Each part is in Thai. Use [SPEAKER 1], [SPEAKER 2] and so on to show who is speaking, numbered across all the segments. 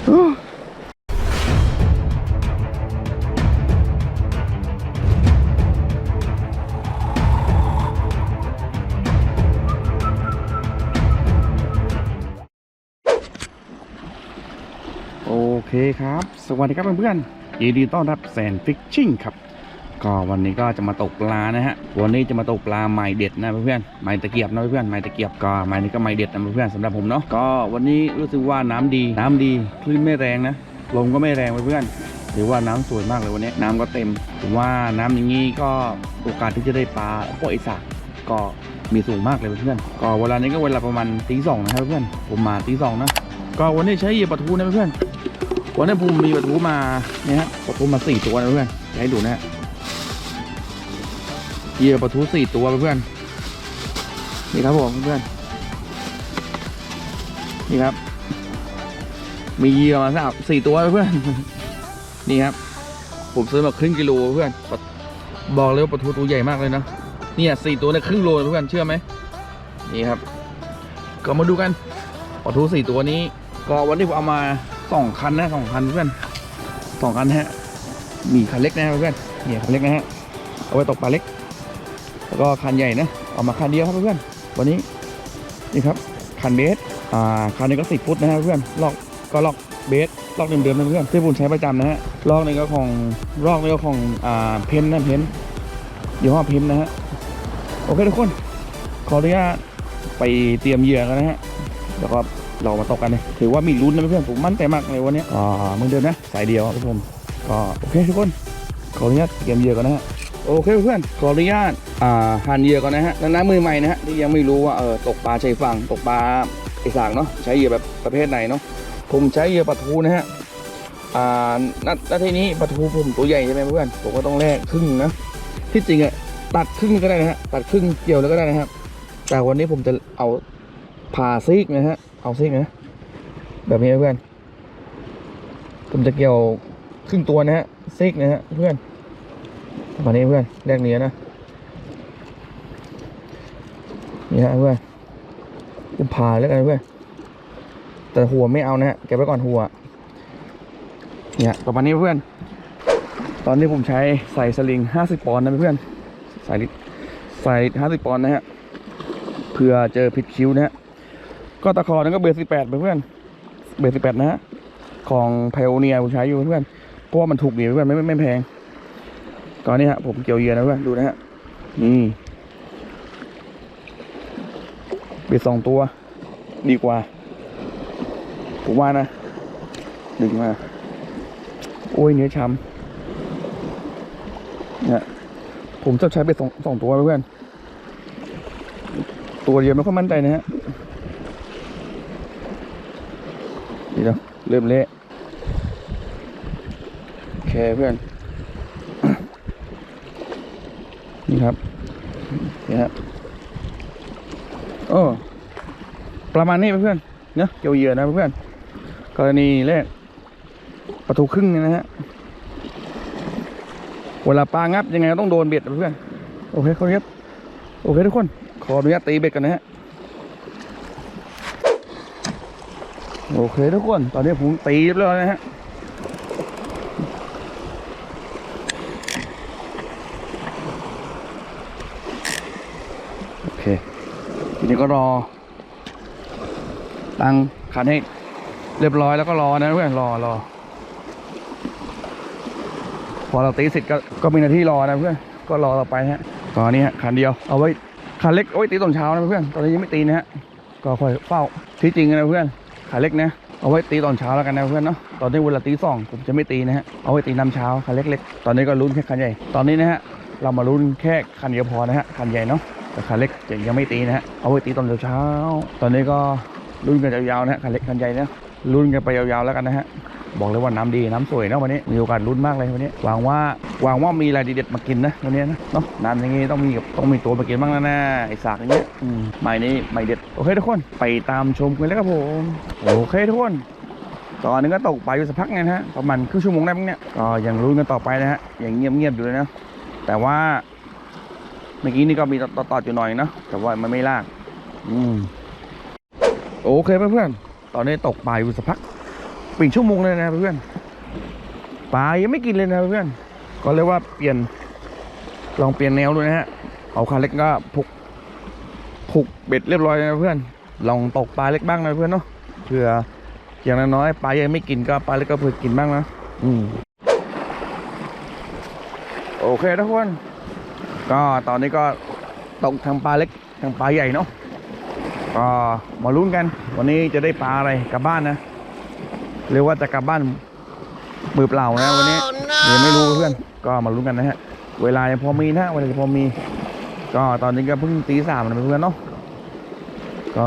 [SPEAKER 1] โอเคครับ สวัสดีครับเพื่อนๆยินดีต้อนรับแซนฟิชชิ่งครับ ก็วันนี้ก็จะมาตกปลานะฮะ วันนี้จะมาตกปลาไม้เด็ดนะเพื่อนๆไม้ตะเกียบนะเพื่อนๆไม้ตะเกียบก็ไม้นี้ก็ไม้เด็ดนะเพื่อนๆสำหรับผมเนาะ ก็วันนี้รู้สึกว่าน้ำดี น้ำดีคลื่นไม่แรงนะ ลมก็ไม่แรงเพื่อนๆถือว่าน้ำสวยมากเลยวันนี้น้ำก็เต็มผมว่าน้ำอย่างนี้ก็โอกาสที่จะได้ปลาพวกไอสากก็มีสูงมากเลยเพื่อนๆก็เวลานี้ก็เวลาประมาณตีสองนะครับเพื่อนผมมาตีสองนะก็วันนี้ใช้เหยื่อปลาทูนะเพื่อนวันนี้ผมมีปลาทูมาเนี่ยฮะปลาทูมาสี่ตัวนะเพื่อนให้ดูนะฮะ เหยื่อปลาทูสี่ตัวเพื่อนนี่ครับผมเพื่อนนี่ครับ มีเหยื่อมาสามสี่ตัวเพื่อนนี่ครับ ผมซื้อมาครึ่งกิโลเพื่อนบอกเลยว่าปลาทูตัวใหญ่มากเลยนะเนี่ยสี่ตัวเนี่ยครึ่งโลเพื่อนเชื่อไหมนี่ครับ ก็มาดูกันปลาทูสี่ตัวนี้ ก็วันนี้ผมเอามาสองคันนะสองคันเพื่อนสองคันฮะมีคันเล็กนะฮะเพื่อนเนี่ยคันเล็กนะฮะเอาไว้ตกปลาเล็ก แล้วก็คันใหญ่นะเอามาคันเดียวครับเพื่อนวันนี้นี่ครับคันเบสอ่าคันนี้ก็สิบฟุตนะฮะเพื่อนลอกก็ลอกเบสลอกเดิมๆนะเพื่อนที่ผมใช้ประจำนะฮะลอกนี้ก็ของลอกนี้ก็ของอ่าเพนนะเพนยี่ห้อเพนนะฮะโอเคทุกคน ขออนุญาตไปเตรียมเหยื่อกันนะฮะแล้วก็เรามาตกกันเลยถือว่ามีลุ้นนะเพื่อนผมมั่นใจมากเลยวันนี้อ่ามือเดิมนะสายเดียวครับทุกคนก็โอเคทุกคนขออนุญาตเตรียมเหยื่อก่อนนะฮะ โอเคเพื่อนขออนุญาตอ่าหั่นเหยื่อก่อนนะฮะแล้วน้ามือใหม่นะฮะที่ยังไม่รู้ว่าเออตกปลาชายฝั่งตกปลาไอสากเนาะใช้เหยื่อแบบประเภทไหนเนาะผมใช้เหยื่อปลาทูนะฮะอ่านัดนาทีนี้ปลาทูผมตัวใหญ่ใช่ไหมเพื่อนผมก็ต้องแลกครึ่งนะที่จริงอะตัดครึ่งก็ได้นะฮะตัดครึ่งเกี่ยวแล้วก็ได้นะครับ แต่วันนี้ผมจะเอาผ่าซีกนะฮะเอาซิกนะแบบนี้เพื่อนผมจะเกี่ยวครึ่งตัวนะฮะซิกนะฮะเพื่อน แบบนี้เพื่อนแรกเนื้อนะ นี่ฮะเพื่อนผมผ่าแล้วกันเพื่อน แต่หัวไม่เอานะฮะ เก็บไว้ก่อนหัว เนี่ยประมาณนี้เพื่อน ตอนนี้ผมใช้ใส่สลิงห้าสิบปอนด์นะเพื่อน ใส่ลิใส่ห้าสิบปอนด์นะฮะเพื่อเจอผิดคิ้วนะฮะ ก็ตะขอนั้นก็เบอร์สิบแปดเพื่อน เบอร์สิบแปดนะฮะ ของไพโอเนียผมใช้อยู่เพื่อน เพราะว่ามันถูกดีเพื่อนไม่ไม่ไม่แพง ตอนนี้ฮะผมเกี่ยวเยือนะเพื่อนดูนะฮะนี่เบอร์สองตัว ดีกว่า ผมว่านะ ดึงมา โอ้ยเนื้อช้ำเนี่ยผมชอบใช้เบอร์สองสองตัวเพื่อนตัวเดียวไม่ค่อยมั่นใจนะฮะนี่เนาะเริ่มเละโอเคเพื่อน นี่ครับนี่ฮะโอ้ประมาณนี้เพื่อนเนาะเกี่ยวเหยื่อนะเพื่อนกรณีแรกประตูครึ่งนะฮะเวลาปลางับยังไงก็ต้องโดนเบ็ดเพื่อนโอเคเขาเรียบโอเคทุกคน ขออนุญาตตีเบ็ดกันนะฮะโอเคทุกคน ตอนนี้ผมตีเรียบร้อยนะฮะ เค ทีนี้ก็รอ ตั้งคันให้เรียบร้อยแล้วก็รอนะเพื่อนรอรอ พอเราตีเสร็จก็ก็มีหน้าที่รอนะเพื่อนก็รอต่อไปฮะตอนนี้ฮะคันเดียวเอาไว้คันเล็กเอาไว้ตีตอนเช้านะเพื่อนตอนนี้ยังไม่ตีนะฮะก็คอยเฝ้าที่จริงนะเพื่อนขาเล็กนะเอาไว้ตีตอนเช้าแล้วกันนะเพื่อนเนาะตอนนี้เวลาตีสองผมจะไม่ตีนะฮะเอาไว้ตีน้ำเช้าคันเล็กๆ ตอนนี้ก็ลุ้นแค่คันใหญ่ ตอนนี้นะฮะเรามาลุ้นแค่คันเดียวพอนะฮะคันใหญ่เนาะ แต่คันเล็กจะยังไม่ตีนะฮะเอาไว้ตีตอนเช้า ตอนนี้ก็ลุ้นกันยาวๆนะฮะคันเล็กคันใหญ่นะลุ้นกันไปยาวๆแล้วกันนะฮะบอกเลยว่าน้ำดีน้ำสวยนะวันนี้มีโอกาสลุ้นมากเลยวันนี้หวังว่าหวังว่ามีอะไรดีเด็ดมากินนะวันนี้นะเนาะน้ำอย่างงี้ต้องมีต้องมีตัวมากินบ้างแล้วนะไอสากอย่างเงี้ยอืมไม่นี้ไม่เด็ดโอเคทุกคนไปตามชมกันเลยครับผมโอเคทุกคนตอนนี้ก็ตกไปอยู่สักพักไงนะฮะประมาณครึ่งชั่วโมงได้มั้งเนี่ยก็ยังลุ้นกันต่อไปนะฮะอย่างเงียบๆอยู่เลยนะแต่ว่า เมื่อกี้นี่ก็มีต่อๆอยู่หน่อยเนาะแต่ว่ามันไม่ลากอืมโอเคเพื่อนๆตอนนี้ตกปลาอยู่สักพักปีกชั่วโมงเลยนะเพื่อนปลายังไม่กินเลยนะเพื่อนก็เรียกว่าเปลี่ยนลองเปลี่ยนแนวดูนะฮะเอาคันเล็กก็ผูกผูกเบ็ดเรียบร้อยแล้วนะเพื่อน ลองตกปลาเล็กบ้างนะเพื่อนเนาะเผื่ออย่างน้อยๆปลายังไม่กินก็ปลาเล็กก็เผื่อกินบ้างนะอืมโอเคทุกคน ก็ตอนนี้ก็ตกทางปลาเล็กทางปลาใหญ่เนาะก็มาลุ้นกัน วันนี้จะได้ปลาอะไรกลับบ้านนะหรือว่าจะกลับบ้านมือเปล่านะวันนี้ยังไม่รู้เพื่อนก็มาลุ้นกันนะฮะ เวลายังพอมีนะเวลายังพอมี ก็ตอนนี้ก็เพิ่งตีสามนะเพื่อนเนาะก็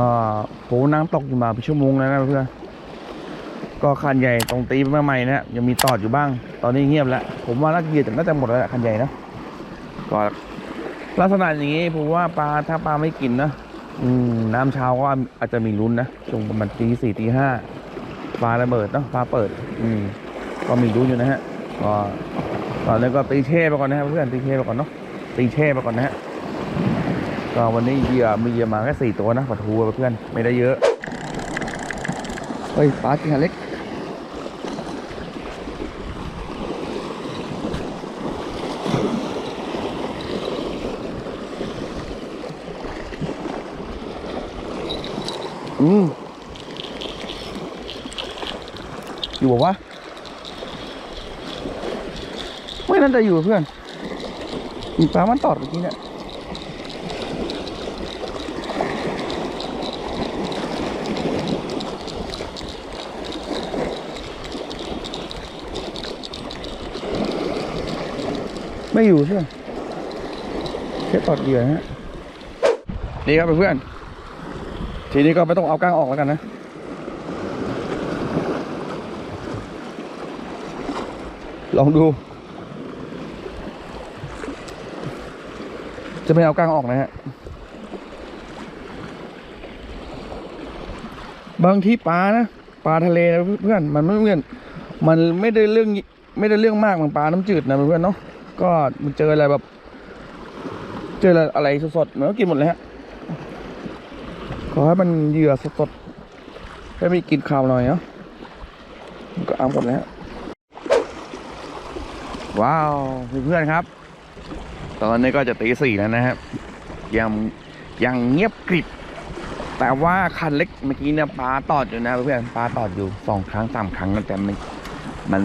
[SPEAKER 1] โหนั่งตกอยู่มาเป็นชั่วโมงแล้วนะเพื่อนก็คันใหญ่ตรงตีมาใหม่นะยังมีตอดอยู่บ้าง ตอนนี้เงียบแล้วผมว่าน่าจะเหยียดน่าจะหมดแล้วแหละคันใหญ่นะก็ ลักษณะอย่างนี้ผมว่าปลาถ้าปลาไม่กินนะอืมน้ำเช้าก็อาจจะมีลุ้นนะช่วงประมาณตีสี่ตีห้าฟ้าระเบิดเนาะฟ้าเปิด อืม ก็มีลุ้นอยู่นะฮะก็ตอนนี้ก็ตีเช่ไปก่อนนะครับเพื่อนตีเช่ไปก่อนเนาะตีเช่ไปก่อนนะฮะก็วันนี้เหยื่อมีเหยื่อมาแค่สี่ตัวนะปลาทูเพื่อนไม่ได้เยอะเฮ้ยปลากินหาเล็ก อืมอยู่บอกว่า ไม่น่าจะอยู่เพื่อนมีปลามันตอดเมื่อกี้เนี่ยไม่อยู่เพื่อนแค่ตอดเหยื่อฮะนี่ครับเพื่อน ทีนี้ก็ไม่ต้องเอาก้างออกแล้วกันนะ ลองดู จะไม่เอาก้างออกนะฮะ บางที่ปลานะปลาทะเลนะเพื่อนมันไม่เหมือนมันไม่ได้เรื่องไม่ได้เรื่องมากเหมือนปลาน้ำจืดนะเพื่อนเนาะก็มันเจออะไรแบบ เจออะไรสดๆมันก็กินหมดเลยฮะ ขอให้มันเหยื่อสดๆให้มีกลินข้าวหน่อยเนาะก็เอาหมดแล้ว ว้าวเพื่อนๆครับ ตอนนี้ก็จะตีสี่แล้วนะครับ ยังยังเงียบกริบ แต่ว่าคันเล็กเมื่อกี้เนี่ยปลาตอดอยู่นะเพื่อนปลาตอดอยู่สองครั้งสามครั้งนะแต่มันมัน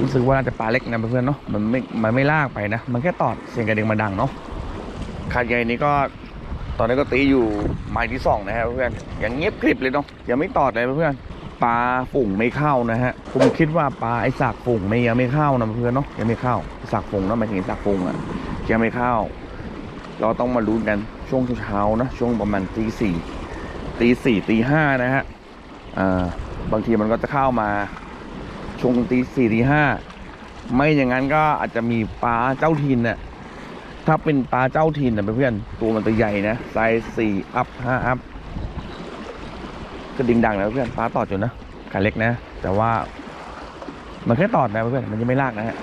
[SPEAKER 1] รู้สึกว่าน่าจะปลาเล็กนะเพื่อนเนาะมันไม่มันไม่ลากไปนะ มันแค่ตอดเสียงกระเด็งมาดังเนาะคันใหญ่นี้ก็ ตอนนี้ก็ตีอยู่ไม้ที่สองนะครับเพื่อนยังเงียบกริบเลยเนาะยังไม่ตอดเลยเพื่อนปลาฝุ่งไม่เข้านะฮะผมคิดว่าปลาไอ้สากฝุ่งไม่ยังไม่เข้านะเพื่อนเนาะยังไม่เข้าสากฝุ่งนะหมายถึงสากฝุ่งอะยังไม่เข้า เราต้องมาลุ้นกันช่วงเช้านะช่วงประมาณตีสี่ตีสี่ตีห้านะฮะอ่าบางทีมันก็จะเข้ามาช่วงตีสี่ตีห้าไม่อย่างนั้นก็อาจจะมีปลาเจ้าถิ่นน่ะ ถ้าเป็นปลาเจ้าถิ่นนะเพื่อนตัวมันตัวใหญ่นะไซส์สี่อัพห้าอัพก็ดิ่งดังนะเพื่อนปลาตอดอยู่นะขาเล็กนะ แต่ว่า มันแค่ตอดนะเพื่อนมันยังไม่ลากนะฮะ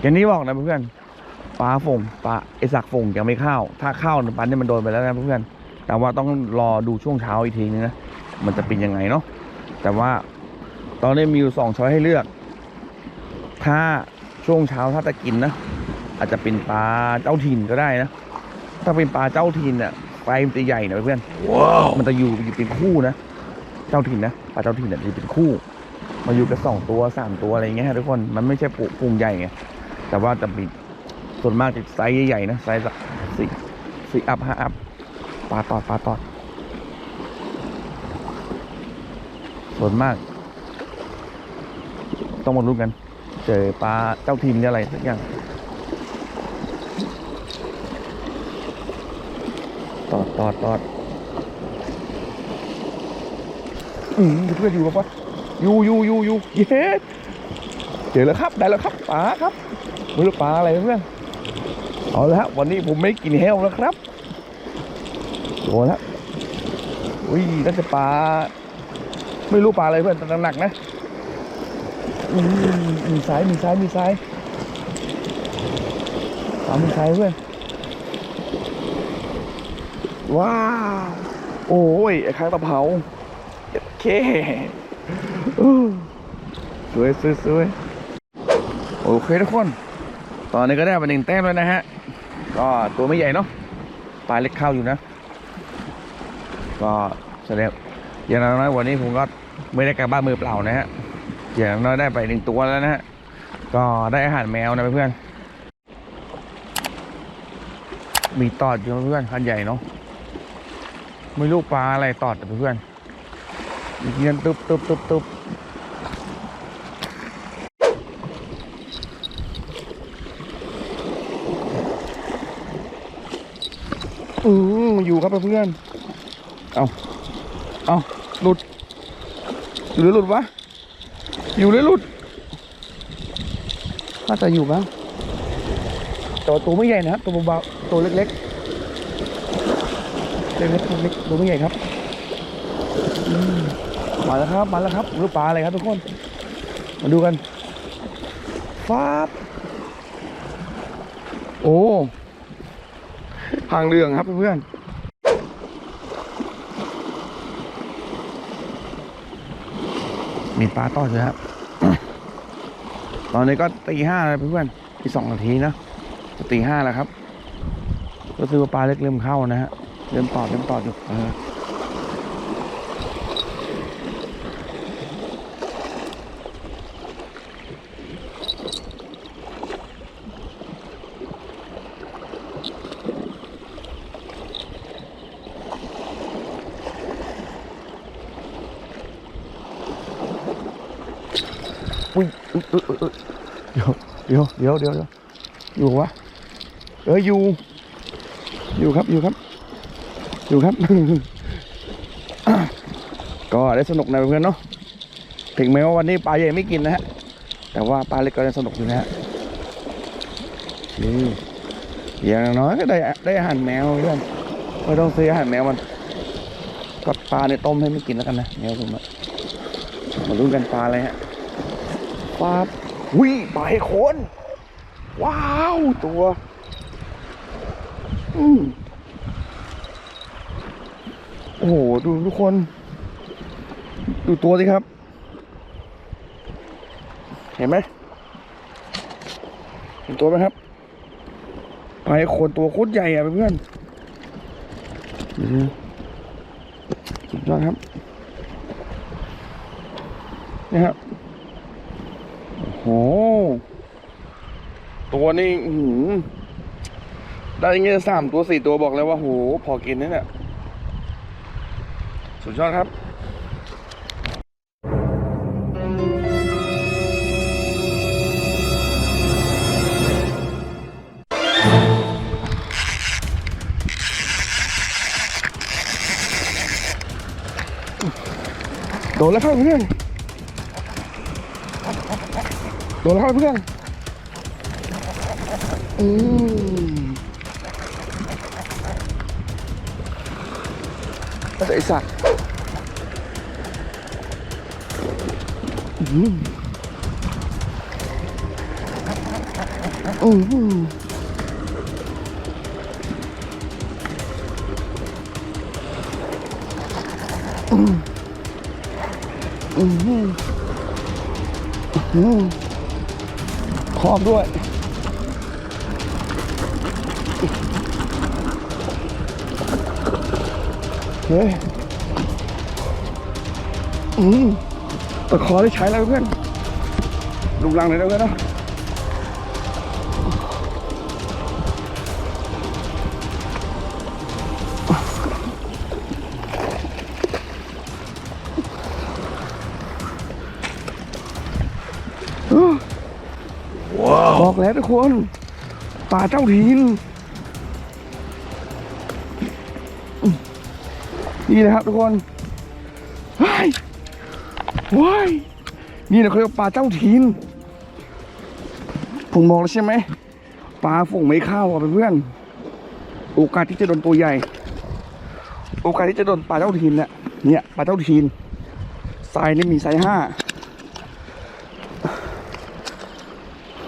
[SPEAKER 1] อย่างนี้บอกนะเพื่อนปลาฝงปลาไอสักฝงยังไม่เข้า ถ้าเข้าปันนี่ยมันโดนไปแล้วนะเพื่อนแต่ว่าต้องรอดูช่วงเช้าอีกทีนึงนะมันจะเป็นยังไงเนาะแต่ว่าตอนนี้มีอยู่สองช้อยให้เลือก ถ้าช่วงเช้าถ้าจะกินนะ อาจจะเป็นปลาเจ้าถิ่นก็ได้นะ ถ้าเป็นปลาเจ้าถิ่นเนี่ยไฟมันจะใหญ่หน่อยเพื่อนว้าวมันจะอยู่อยู่เป็นคู่นะ เจ้าถิ่นนะปลาเจ้าถิ่นเนี่ยจะเป็นคู่ มาอยู่กันสองตัวสามตัวอะไรเงี้ยฮะทุกคนมันไม่ใช่ปุพุงใหญ่ไงแต่ว่าจะมีส่วนมากจะไซส์ใหญ่ๆนะไซส์สักสี่สี่อัพห้าอัพปลาตอดปลาตอด ส่วนมาก ต้องมาลุ้นกัน เจอปลาเจ้าถิ่นหรืออะไรสักอย่าง ตอดตอดตอดอืมเพื่อนอยู่ปะวะอยู่อยู่อยู่อยู่เย้เจอแล้วครับ ได้แล้วครับปลาครับไม่รู้ปลาอะไรเพื่อนเอาละฮะวันนี้ผมไม่กินแห้วแล้วครับโดนแล้วอุ้ยน่าจะปลาไม่รู้ปลาอะไรเพื่อนแต่หนักนะอืมมีซ้ายมีซ้ายมีซ้ายปลามีซ้ายเพื่อน ว้าว โอ้ยไอ้ค้างตะเภาเคสวยสวยสวยโอเคทุกคน ตอนนี้ก็ได้มาหนึ่งแต้มแล้วนะฮะ ก็ตัวไม่ใหญ่เนาะปลาเล็กเข้าอยู่นะ ก็แสดงอย่างน้อยวันนี้ผมก็ไม่ได้กลับบ้านมือเปล่านะฮะ อย่างน้อยได้ไปหนึ่งตัวแล้วนะฮะ ก็ได้อาหารแมวนะเพื่อน มีตอดอยู่เพื่อนคันใหญ่เนาะ ไม่รู้ปลาอะไรตอดเพื่อนๆมีเงี้ยตุ๊บตุ๊บตุ๊บตุ๊บอืมอยู่ครับเพื่อน เอาเอาหลุด อยู่หรือหลุดวะ อยู่หรือหลุดน่าจะอยู่บ้างแต่ว่าตัวไม่ใหญ่นะครับตัวเบาๆตัวเล็กๆ เล็กตัวเล็กตัวไม่ใหญ่ครับมาแล้วครับมาแล้วครับรูปปลาอะไรครับทุกคน มาดูกันฟ้าบโอ้หางเรืองครับเพื่อนมีปลาต่ออยู่ครับ ตอนนี้ก็ตีห้าแล้วเพื่อนอีกสองนาทีนะจะตีห้าแล้วครับ ก็คือว่าปลาเล็กเริ่มเข้านะฮะ เริ่มตอดเริ่มตอดอยู่เอออุ้ยอุ๊ยอุ๊ยอุ๊ยอุ๊ยเดี๋ยวเดี๋ยวเดี๋ยวเดี๋ยวเดี๋ยวอยู่วะเอออยู่ อยู่ครับอยู่ครับ อยู่ครับ ก็ได้สนุกนะเพื่อนเนาะถึงแม้ว่าวันนี้ปลาใหญ่ไม่กินนะฮะ แต่ว่าปลาเล็กก็ยังสนุกอยู่นะฮะนี่อย่างน้อยก็ได้ได้อาหารแมวเพื่อนไม่ต้องซื้ออาหารแมวมันก็ปลาในต้มให้ไม่กินแล้วกันนะแมวผมอะมาลุ้นกันปลาอะไรฮะปลาวิปลาไอ้โคน ว้าวตัว อืม โอ้โห ดูทุกคน ดูตัวสิครับ เห็นไหมเห็นตัวไหมครับปลาไอ้โคนตัวโคตรใหญ่อะเพื่อนๆดูสิสุดยอดครับ นี่ครับ โอ้โห ตัวนี้อื้อหือได้เงี้ยสามตัวสี่ตัวบอกเลยว่าโห พอกินนะเนี่ย สุดยอดครับโดนแล้วครับเพื่อน โดนแล้วครับเพื่อน อืมไอสัตว์ อืมอืมอืมอืมอืมครอบด้วยเฮ้ยอืม ตะขอได้ใช้แล้วเพื่อนลุงลังเลยนะเพื่อนเนาะว้าวบอกแล้วทุกคน ป่าเจ้าถิ่นนี่นะครับทุกคน ว้ายนี่นะเขาเรียกปลาเจ้าทินผมบอกแล้วใช่ไหมปลาฝูงไม่เข้าอะเพื่อนโอกาสที่จะโดนตัวใหญ่ โอกาสที่จะโดนปลาเจ้าทินเนี่ยเนี่ยปลาเจ้าทินไซส์นี่มีไซส์ห้า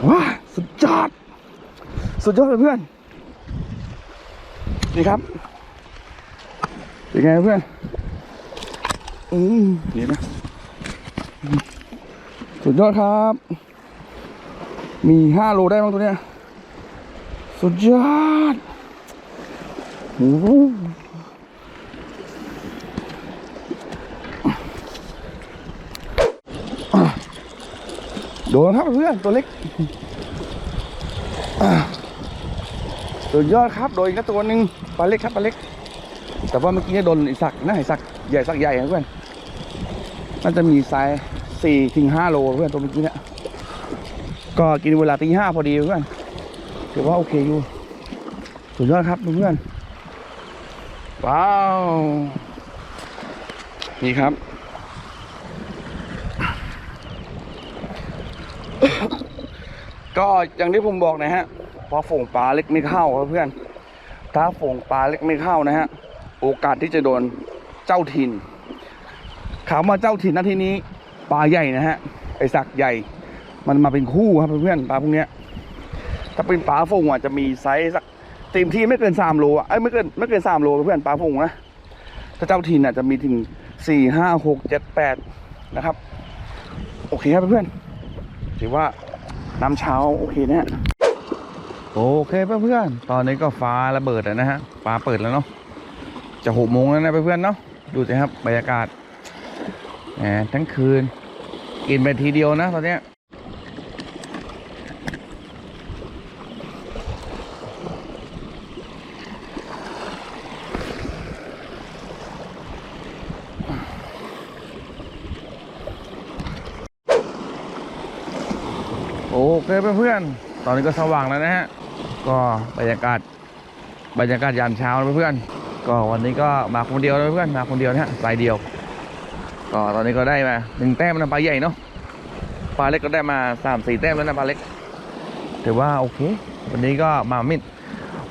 [SPEAKER 1] ว้าสุดยอดสุดยอดเลยเพื่อนนี่ครับเป็นไงเพื่อนอืมเดี๋ยวนะ สุดยอดครับ มีห้าโลได้บ้างตัวเนี้ย สุดยอดโอ้โหโดนครับเพื่อนตัวเล็กสุดยอดครับ โดนอีกแล้วตัวหนึ่งปลาเล็กครับปลาเล็ก แต่ว่าเมื่อกี้โดนไอ้สักนะไอ้สักใหญ่สักใหญ่นะเพื่อนน่าจะมีไซส์ สี่ถึงห้าโลเพื่อนตัวเมื่อกี้เนี่ยก็กินเวลาตีห้าพอดีเพื่อนถือว่าโอเคอยู่สุดยอดครับเพื่อนว้าว นี่ครับ ก็อย่างที่ผมบอกนะฮะพอฝงปลาเล็กไม่เข้าครับเพื่อน ถ้าฝงปลาเล็กไม่เข้านะฮะ โอกาสที่จะโดนเจ้าถิ่นถามว่าเจ้าถิ่นนาทีนี้ ปลาใหญ่นะฮะไอสักใหญ่ มันมาเป็นคู่ครับเพื่อนๆปลาพวกเนี้ยถ้าเป็นปลาฝงอะจะมีไซส์สักเต็มที่ไม่เกินสามโลอะเอ้ยไม่เกินไม่เกินสามโลเพื่อนปลาฝงนะถ้าเจ้าถิ่นอะจะมีถึงสี่ห้าหกเจ็ดแปดนะครับ โอเคครับเพื่อนๆถือว่าน้ำเช้าโอเคนะฮะโอเคเพื่อนๆตอนนี้ก็ฟ้าระเบิดแล้วนะฮะฟ้าเปิดแล้วเนาะจะหกโมงแล้วนะเพื่อนๆเนาะดูสิครับบรรยากาศ ทั้งคืน กินไปทีเดียวนะตอนเนี้ยโอเคเพื่อนๆ ตอนนี้ก็สว่างแล้วนะฮะ ก็บรรยากาศ บรรยากาศยามเช้านเพื่อนๆ ก็วันนี้ก็มาคนเดียวนเพื่อนมาคนเดียวนะฮะสายเดียว ก็ตอนนี้ก็ได้มาหนึ่งแต้มนะปลาใหญ่เนาะปลาเล็กก็ได้มาสามสี่แต้มแล้วนะปลาเล็กถือว่าโอเค วันนี้ก็มาไม่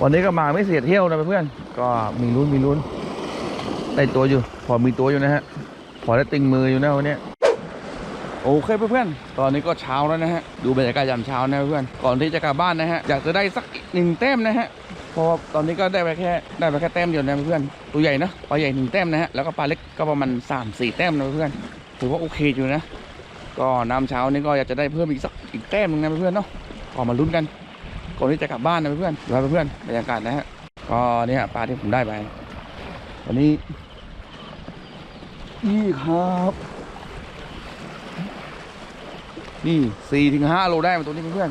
[SPEAKER 1] วันนี้ก็มาไม่เสียเที่ยวนะเพื่อนก็มีลุ้นมีลุ้นได้ตัวอยู่ พอมีตัวอยู่นะฮะพอได้ติงมืออยู่นะวันนี้โอเคเพื่อนๆ ตอนนี้ก็เช้าแล้วนะฮะ ดูบรรยากาศยามเช้านะเพื่อน ก่อนที่จะกลับบ้านนะฮะ อยากจะได้สักหนึ่งแต้มนะฮะ ราะว่าตอนนี้ก็ได้ไปแค่ได้ไปแค่แต้มเดียวนะเพื่อนตัวใหญ่นะปลาใหญ่หนึ่งแต้มนะฮะแล้วก็ปลาเล็กก็ประมาณสามสี่แต้มนะเพื่อนถือว่าโอเคอยู่นะ ก็น้ำเช้านี้ก็อยากจะได้เพิ่มอีกสักอีกแต้มหนึงนะเพื่อนเนาะก็มาลุ้นกันก่อนที่จะกลับบ้านนะเพื่อนๆดูเพื่อนบรรยากาศนะฮะก็เนี่ยปลาที่ผมได้ไปวันนี้นี่ครับ นี่สี่ถึงห้าโลได้มาตัวนี้เพื่อน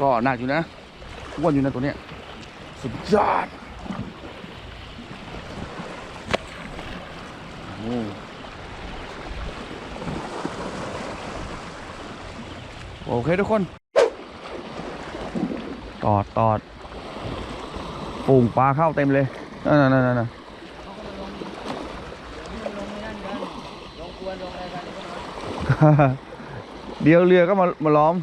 [SPEAKER 1] ก็หนักอยู่นะอ้วนอยู่นะตัวเนี้ย สุดยอดโอเคทุกคน ตอดตอดปุ่งปลาเข้าเต็มเลยนั่นนั่นนั่นนั่นเดี๋ยวเรือก็มามาล้อม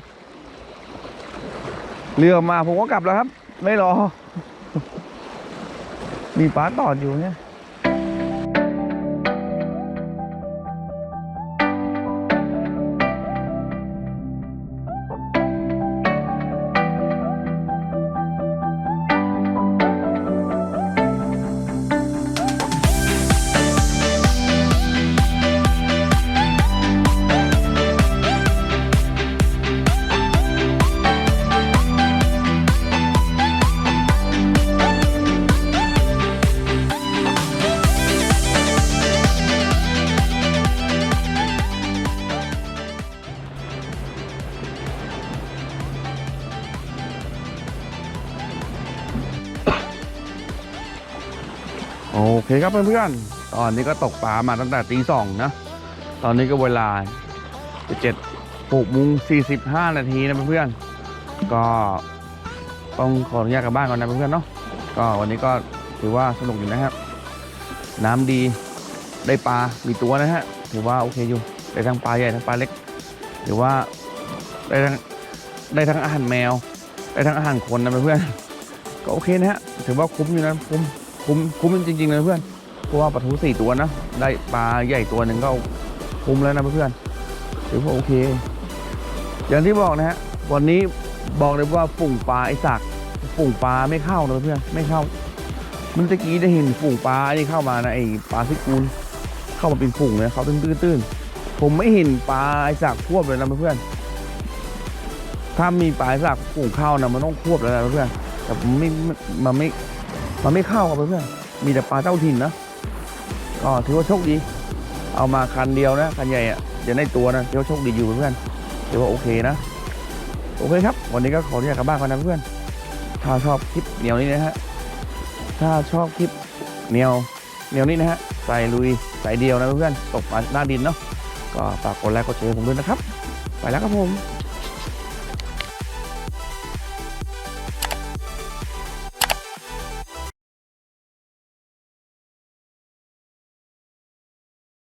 [SPEAKER 1] เรือมาผมก็กลับแล้วครับ ไม่รอ มีป้าตอดอยู่เนี่ย ครับเพื่อนๆ ตอนนี้ก็ตกปลามาตั้งแต่ตีสองนะ ตอนนี้ก็เวลาเจ็ดหกโมงสี่สิบห้านาทีนะเพื่อนๆ ก็ต้องขออนุญาตกลับบ้านก่อนนะเพื่อนๆเนาะ ก็วันนี้ก็ถือว่าสนุกอยู่นะครับ น้ำดีได้ปลา มีตัวนะฮะ ถือว่าโอเคอยู่ ได้ทั้งปลาใหญ่ทั้งปลาเล็ก ถือว่าได้ทั้งได้ทั้งอาหารแมว ได้ทั้งอาหารคนนะเพื่อนๆ ก็โอเคนะฮะ ถือว่าคุ้มอยู่นะคุ้มคุ้มคุ้มจริงๆเลยเพื่อน เพราะว่าปลาทูสี่ตัวนะ ได้ปลาใหญ่ตัวหนึ่งก็คุ้มแล้วนะเพื่อนถือว่าโอเค อย่างที่บอกนะฮะ วันนี้บอกเลยว่าฝูงปลาไอสักฝูงปลาไม่เข้าเลยเพื่อนไม่เข้า มันตะกี้ได้เห็นฝูงปลาไอนี่เข้ามานะไอปลาซิกูลเข้ามาเป็นฝูงเลยเขาตื้นๆผมไม่เห็นปลาไอสากควบเลยนะเพื่อนถ้ามีปลาไอสากปลูกข้าวนะมันต้องควบแล้วนะเพื่อนแต่ไม่มันไม่มันไม่เข้ากับเพื่อนมีแต่ปลาเจ้าถิ่นนะ ก็ถือว่าโชคดี เอามาคันเดียวนะคันใหญ่อะจะได้ตัวนะถือว่าโชคดีอยู่เพื่อนถือว่าโอเคนะ โอเคครับ วันนี้ก็ขออนุญาตกลับบ้านก่อนนะเพื่อนถ้าชอบคลิปเหนียวนี้นะฮะถ้าชอบคลิปเหนียวเหนียวนี้นะฮะใส่ลุยใส่เดียวนะเพื่อนตกปลาหน้าดินเนาะก็ฝากกดไลค์กดแชร์ผมด้วยนะครับ ไปแล้วครับผม